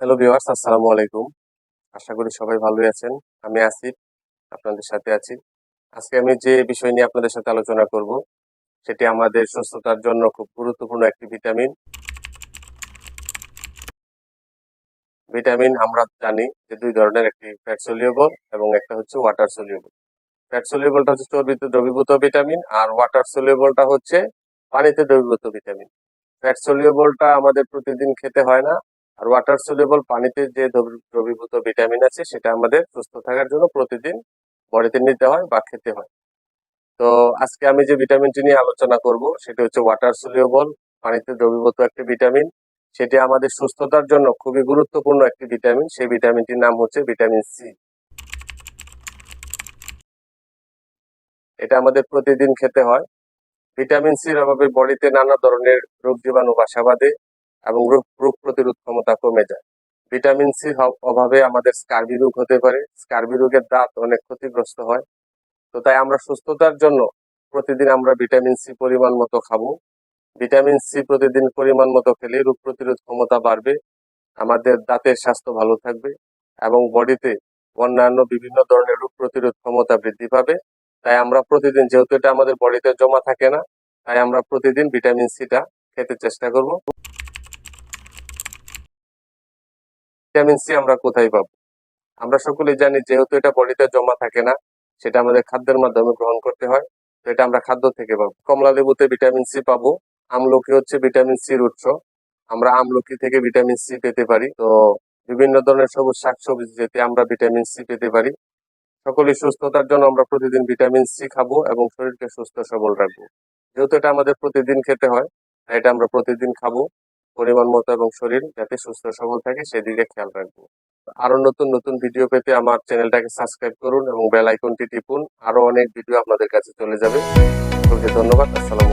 Hello viewers আসসালামু আলাইকুম। আশা করি সবাই ভালোই আছেন। আমি আসিফ, আপনাদের সাথে আছি। আজকে আমি যে বিষয় নিয়ে আপনাদের সাথে আলোচনা করব, সেটি আমাদের সুস্থতার জন্য খুব গুরুত্বপূর্ণ একটি ভিটামিন। ভিটামিন আমরা জানি যে দুই ধরনের, একটি ফ্যাট সলিউবল এবং একটা হচ্ছে ওয়াটার সলিউবল ফ্যাট সলিউবলটা হচ্ছে চর্বিতে দ্রবীভূত ভিটামিন আর ওয়াটার সলিউবলটা হচ্ছে পানিতে দ্রবীভূত ভিটামিন। ফ্যাট সলিউবলটা আমাদের প্রতিদিন খেতে হয় না আর ওয়াটার সলিউবল পানিতে যে দ্রবী- দ্রবীভূত ভিটামিন আছে, সেটা আমাদের সুস্থ থাকার জন্য প্রতিদিন বডিতে নিতে হয় বা খেতে হয়। তো আজকে আমি যে ভিটামিনটি নিয়ে আলোচনা করব, সেটি হচ্ছে ওয়াটার সলিউবল পানিতে দ্রবীভূত একটি ভিটামিন সেটি আমাদের সুস্থতার জন্য খুবই গুরুত্বপূর্ণ একটি ভিটামিন সেই ভিটামিনটির নাম হচ্ছে ভিটামিন সি এটা আমাদের প্রতিদিন খেতে হয়। ভিটামিন সির অভাবে বডিতে নানা ধরনের রোগ জীবাণু বাসা বাঁধে। এবং রোগ রোগ প্রতিরোধ ক্ষমতা কমে যায়। ভিটামিন সি অভাবে আমাদের স্কার্বি রোগ হতে পারে। স্কার্বি রোগের দাঁত অনেক ক্ষতিগ্রস্ত হয়। তো তাই আমরা সুস্থতার জন্য প্রতিদিন আমরা ভিটামিন সি পরিমাণ মতো খাব। ভিটামিন সি প্রতিদিন পরিমাণ মতো খেলে রোগ প্রতিরোধ ক্ষমতা বাড়বে। আমাদের দাঁতের স্বাস্থ্য ভালো থাকবে এবং বডিতে অন্যান্য বিভিন্ন ধরনের রোগ প্রতিরোধ ক্ষমতা বৃদ্ধি পাবে। তাই আমরা প্রতিদিন, যেহেতু এটা আমাদের বডিতে জমা থাকে না, তাই আমরা প্রতিদিন ভিটামিন সিটা খেতে চেষ্টা করব। ভিটামিন সি আমরা কোথায় পাবো? আমরা সকলেই জানি যেহেতু এটা বডিতে জমা থাকে না, সেটা আমাদের খাদ্যের মাধ্যমে গ্রহণ করতে হয়, তো এটা আমরা খাদ্য থেকে পাবো। কমলা লেবুতে ভিটামিন সি পাবো, আমলকি হচ্ছে ভিটামিন সির উৎস। আমরা আমলকি থেকে ভিটামিন সি পেতে পারি, তো বিভিন্ন ধরনের সবুজ শাকসবজি যেতে আমরা ভিটামিন সি পেতে পারি। সকলের সুস্থতার জন্য আমরা প্রতিদিন ভিটামিন সি খাব এবং শরীরকে সুস্থ সবল রাখব। যেহেতু এটা আমাদের প্রতিদিন খেতে হয় এটা আমরা প্রতিদিন খাব। পরিমাণ মতো এবং শরীর যাতে সুস্থ সবল থাকে, সেদিকে খেয়াল রাখব আরও নতুন নতুন ভিডিও পেতে আমার চ্যানেলটাকে সাবস্ক্রাইব করুন এবং বেল আইকনটি টিপুন। আরও অনেক ভিডিও আপনাদের কাছে চলে যাবে। ধন্যবাদ। আসসালামু